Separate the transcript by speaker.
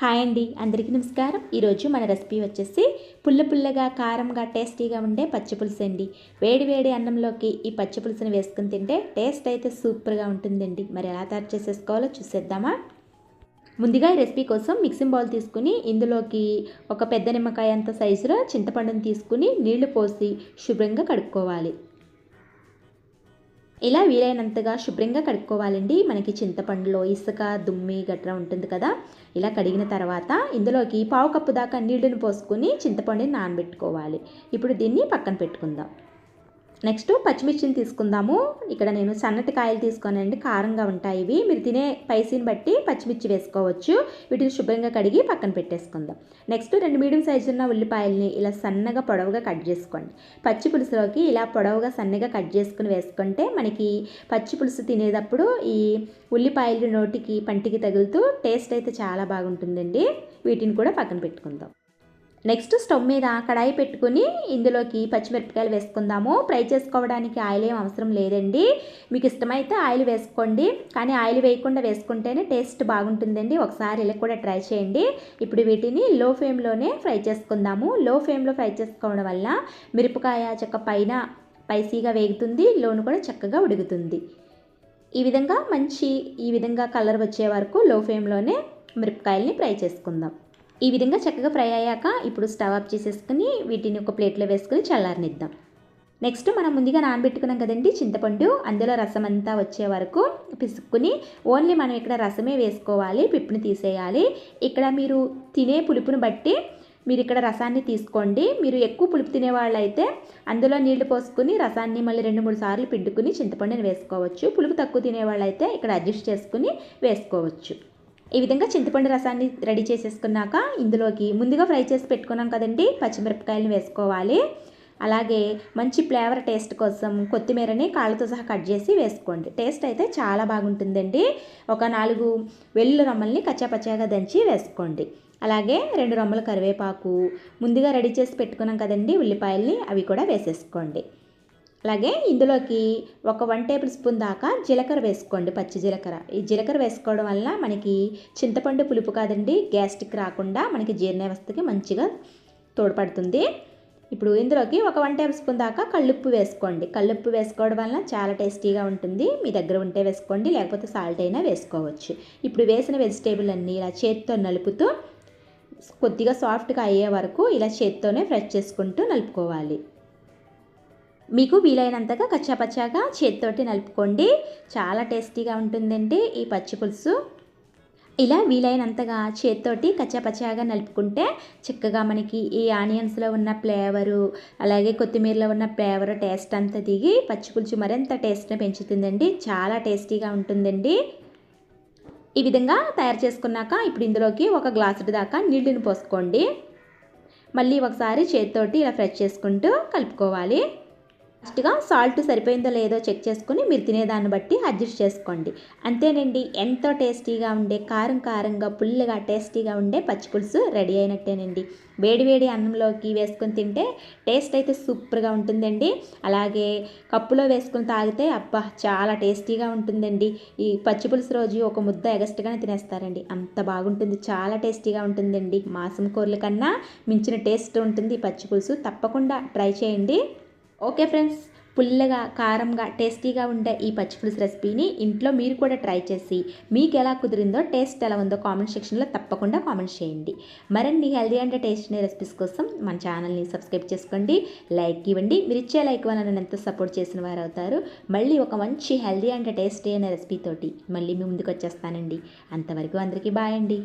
Speaker 1: Hi అండి అందరికీ నమస్కారం. ఈరోజు మన రెసిపీ వచ్చేసి పుల్ల పుల్లగా కారంగా టేస్టీగా ఉండే పచ్చిపులుసు అండి. వేడి వేడి అన్నంలోకి ఈ పచ్చిపులుసుని వేసుకుని తింటే టేస్ట్ అయితే సూపర్గా ఉంటుందండి. మరి ఎలా తయారు చేసేసుకోవాలో చూసేద్దామా? ముందుగా ఈ రెసిపీ కోసం మిక్సింగ్ బౌల్ తీసుకుని ఇందులోకి ఒక పెద్ద నిమ్మకాయ అంత సైజులో చింతపండుని తీసుకుని నీళ్ళు పోసి శుభ్రంగా కడుక్కోవాలి. ఇలా వీలైనంతగా శుభ్రంగా కడుక్కోవాలండి. మనకి చింతపండులో ఇసుక దుమ్మి గట్రా ఉంటుంది కదా. ఇలా కడిగిన తర్వాత ఇందులోకి పావు కప్పు దాకా నీళ్ళని పోసుకొని చింతపండుని నానబెట్టుకోవాలి. ఇప్పుడు దీన్ని పక్కన పెట్టుకుందాం. నెక్స్ట్ పచ్చిమిర్చిని తీసుకుందాము. ఇక్కడ నేను సన్నటి కాయలు తీసుకోనండి. కారంగా ఉంటాయి ఇవి. మీరు తినే పైసీని బట్టి పచ్చిమిర్చి వేసుకోవచ్చు. వీటిని శుభ్రంగా కడిగి పక్కన పెట్టేసుకుందాం. నెక్స్ట్ రెండు మీడియం సైజు ఉన్న ఉల్లిపాయలని ఇలా సన్నగా పొడవుగా కట్ చేసుకోండి. పచ్చి పులుసులోకి ఇలా పొడవుగా సన్నగా కట్ చేసుకుని వేసుకుంటే మనకి పచ్చి పులుసు తినేటప్పుడు ఈ ఉల్లిపాయలు నోటికి పంటికి తగులుతూ టేస్ట్ అయితే చాలా బాగుంటుందండి. వీటిని కూడా పక్కన పెట్టుకుందాం. నెక్స్ట్ స్టవ్ మీద కడాయి పెట్టుకుని ఇందులోకి పచ్చిమిరపకాయలు వేసుకుందాము. ఫ్రై చేసుకోవడానికి ఆయిల్ ఏం అవసరం లేదండి. మీకు ఇష్టమైతే ఆయిల్ వేసుకోండి. కానీ ఆయిల్ వేయకుండా వేసుకుంటేనే టేస్ట్ బాగుంటుందండి. ఒకసారి ఇలా కూడా ట్రై చేయండి. ఇప్పుడు వీటిని లో ఫ్లేమ్లోనే ఫ్రై చేసుకుందాము. లో ఫ్లేమ్లో ఫ్రై చేసుకోవడం వల్ల మిరపకాయ చక్క పైన స్పైసీగా వేగుతుంది. లోను కూడా చక్కగా ఉడుకుతుంది. ఈ విధంగా మంచి ఈ విధంగా కలర్ వచ్చే వరకు లో ఫ్లేమ్లోనే మిరపకాయల్ని ఫ్రై చేసుకుందాం. ఈ విధంగా చక్కగా ఫ్రై అయ్యాక ఇప్పుడు స్టవ్ ఆఫ్ చేసేసుకుని వీటిని ఒక ప్లేట్లో వేసుకుని చల్లారనిద్దాం. నెక్స్ట్ మనం ముందుగా నానబెట్టుకున్నాం కదండి చింతపండు. అందులో రసం అంతా వచ్చే వరకు పిసుక్కుని ఓన్లీ మనం ఇక్కడ రసమే వేసుకోవాలి పిప్పుని తీసేయాలి. ఇక్కడ మీరు తినే పులుపుని బట్టి మీరు ఇక్కడ రసాన్ని తీసుకోండి. మీరు ఎక్కువ పులుపు తినేవాళ్ళైతే అందులో నీళ్ళు పోసుకుని రసాన్ని మళ్ళీ రెండు మూడు సార్లు పిండుకుని చింతపండుని వేసుకోవచ్చు. పులుపు తక్కువ తినేవాళ్ళైతే ఇక్కడ అడ్జస్ట్ చేసుకుని వేసుకోవచ్చు. ఈ విధంగా చింతపండు రసాన్ని రెడీ చేసేసుకున్నాక ఇందులోకి ముందుగా ఫ్రై చేసి పెట్టుకున్నాం కదండి పచ్చిమిరపకాయలను వేసుకోవాలి. అలాగే మంచి ఫ్లేవర్ టేస్ట్ కోసం కొత్తిమీరని కాళ్ళతో సహా కట్ చేసి వేసుకోండి. టేస్ట్ అయితే చాలా బాగుంటుందండి. ఒక నాలుగు వెల్లు రొమ్మల్ని కచ్చాపచ్చాగా దంచి వేసుకోండి. అలాగే రెండు రొమ్మల కరివేపాకు ముందుగా రెడీ చేసి పెట్టుకున్నాం కదండి ఉల్లిపాయల్ని అవి కూడా వేసేసుకోండి. అలాగే ఇందులోకి ఒక వన్ టేబుల్ స్పూన్ దాకా జీలకర్ర వేసుకోండి పచ్చి జీలకర్ర. ఈ జీలకర్ర వేసుకోవడం వల్ల మనకి చింతపండు పులుపు కాదండి గ్యాస్ట్రిక్ రాకుండా మనకి జీర్ణ వ్యవస్థకి మంచిగా తోడ్పడుతుంది. ఇప్పుడు ఇందులోకి ఒక వన్ టేబుల్ స్పూన్ దాకా కళ్ళుప్పు వేసుకోండి. కళ్ళుప్పు వేసుకోవడం వల్ల చాలా టేస్టీగా ఉంటుంది. మీ దగ్గర ఉంటే వేసుకోండి లేకపోతే సాల్ట్ అయినా వేసుకోవచ్చు. ఇప్పుడు వేసిన వెజిటేబుల్ అన్నీ ఇలా చేతితో నలుపుతూ కొద్దిగా సాఫ్ట్గా అయ్యే వరకు ఇలా చేతితోనే ఫ్రెష్ చేసుకుంటూ నలుపుకోవాలి. మీకు వీలైనంతగా కచ్చాపచ్చాగా చేతితోటి నలుపుకోండి. చాలా టేస్టీగా ఉంటుందండి ఈ పచ్చి పులుసు. ఇలా వీలైనంతగా చేతితోటి కచ్చాపచ్చాగా నలుపుకుంటే చక్కగా మనకి ఈ ఆనియన్స్లో ఉన్న ఫ్లేవరు అలాగే కొత్తిమీరలో ఉన్న ఫ్లేవర్ టేస్ట్ అంతా దిగి పచ్చి పులుసు మరింత టేస్ట్ని పెంచుతుందండి. చాలా టేస్టీగా ఉంటుందండి. ఈ విధంగా తయారు చేసుకున్నాక ఇప్పుడు ఇందులోకి ఒక గ్లాసు దాకా నీళ్ళని పోసుకోండి. మళ్ళీ ఒకసారి చేతితోటి ఇలా ఫ్రెష్ చేసుకుంటూ కలుపుకోవాలి. ఫస్ట్గా సాల్ట్ సరిపోయిందో లేదో చెక్ చేసుకుని మీరు తినేదాన్ని బట్టి అడ్జస్ట్ చేసుకోండి. అంతేనండి ఎంతో టేస్టీగా ఉండే కారం కారంగా పుల్లగా టేస్టీగా ఉండే పచ్చి పులుసు రెడీ అయినట్టేనండి. వేడివేడి అన్నంలోకి వేసుకొని తింటే టేస్ట్ అయితే సూపర్గా ఉంటుందండి. అలాగే కప్పులో వేసుకొని తాగితే అబ్బా చాలా టేస్టీగా ఉంటుందండి. ఈ పచ్చి పులుసు రోజు ఒక ముద్ద ఎగస్ట్గానే తినేస్తారండి. అంత బాగుంటుంది చాలా టేస్టీగా ఉంటుందండి. మాసం కూరల కన్నా మించిన టేస్ట్ ఉంటుంది పచ్చి పులుసు. తప్పకుండా ట్రై చేయండి. ఓకే ఫ్రెండ్స్ పుల్లగా కారంగా టేస్టీగా ఉండే ఈ పచ్చిపులుసు రెసిపీని ఇంట్లో మీరు కూడా ట్రై చేసి మీకు ఎలా కుదిరిందో టేస్ట్ ఎలా ఉందో కామెంట్ సెక్షన్లో తప్పకుండా కామెంట్ చేయండి. మరిన్ని హెల్దీ అండ్ టేస్టీ రెసిపీస్ కోసం మన ఛానల్ని సబ్స్క్రైబ్ చేసుకోండి లైక్ ఇవ్వండి. మీరు ఇచ్చే లైక్ వల్ల నన్ను ఎంతో సపోర్ట్ చేసిన వారు అవుతారు మళ్ళీ ఒక మంచి హెల్దీ అండ్ టేస్టీ అనే రెసిపీతోటి మళ్ళీ మీ ముందుకు వచ్చేస్తానండి. అంతవరకు అందరికీ బాయ్ అండి.